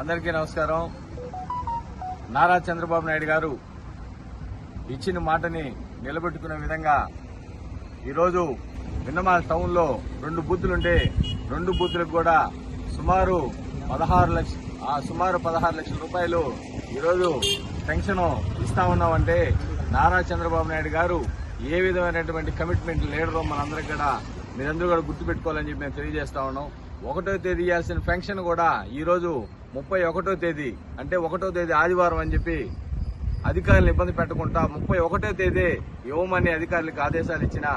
అందరికీ నమస్కారం. నారా చంద్రబాబు నాయుడు గారు ఇచ్చిన మాటని నిలబెట్టుకునే విధంగా ఈరోజు విన్నమాల టౌన్లో రెండు బూతులుంటే రెండు బూతులకు కూడా సుమారు పదహారు లక్ష ఆ సుమారు పదహారు లక్షల రూపాయలు ఈరోజు పెన్షన్ ఇస్తా ఉన్నామంటే నారా చంద్రబాబు నాయుడు గారు ఏ విధమైనటువంటి కమిట్మెంట్ లేడరో మనందరం కూడా మీరందరూ కూడా గుర్తుపెట్టుకోవాలని చెప్పి మేము తెలియజేస్తా ఉన్నాం. ఒకటో తేదీ ఇవ్వాల్సిన పెన్షన్ కూడా ఈరోజు ముప్పై ఒకటో తేదీ అంటే ఒకటో తేదీ ఆదివారం అని చెప్పి అధికారులను ఇబ్బంది పెట్టకుండా ముప్పై ఒకటో తేదీ ఇవ్వమని అధికారులకు ఆదేశాలు ఇచ్చిన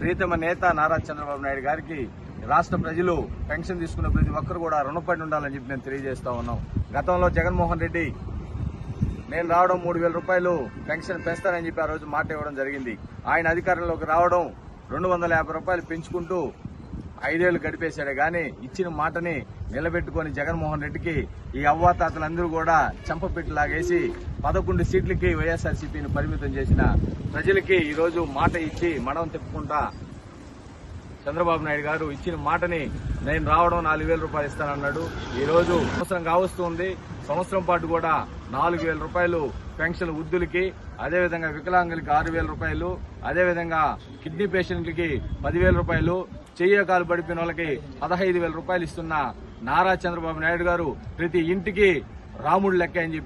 ప్రీతమ నేత నారా చంద్రబాబు నాయుడు గారికి రాష్ట్ర ప్రజలు పెన్షన్ తీసుకున్న ప్రతి ఒక్కరు కూడా రుణపడి ఉండాలని చెప్పి మేము తెలియజేస్తా ఉన్నాం. గతంలో జగన్మోహన్ రెడ్డి నేను రావడం మూడు వేల రూపాయలు పెన్షన్ పెంచుతానని చెప్పి ఆ రోజు మాట ఇవ్వడం జరిగింది. ఆయన అధికారంలోకి రావడం రెండు వందల యాభై రూపాయలు పెంచుకుంటూ ఐదేళ్ళు గడిపేశాడే కానీ ఇచ్చిన మాటని నిలబెట్టుకొని జగన్మోహన్ రెడ్డికి ఈ అవ్వాతాతలందరూ కూడా చెంపపెట్టి లాగేసి పదకొండు సీట్లకి వైఎస్ఆర్సీపీని పరిమితం చేసిన ప్రజలకి ఈరోజు మాట ఇచ్చి మనం తిప్పుకుంటా చంద్రబాబు నాయుడు గారు ఇచ్చిన మాటని నేను రావడం నాలుగు వేల రూపాయలు ఇస్తానన్నాడు. ఈరోజు సంవత్సరం కావస్తుంది సంవత్సరం పాటు కూడా నాలుగు వేల రూపాయలు పెన్షన్ వృద్ధులకి అదేవిధంగా వికలాంగులకి ఆరు వేల రూపాయలు అదేవిధంగా కిడ్నీ పేషెంట్లకి పదివేల రూపాయలు చెయ్యకాలు పడిపోయిన వాళ్ళకి పదహైదు వేల రూపాయలు ఇస్తున్న నారా చంద్రబాబు నాయుడు గారు ప్రతి ఇంటికి రాముడు లెక్క అని చెప్పి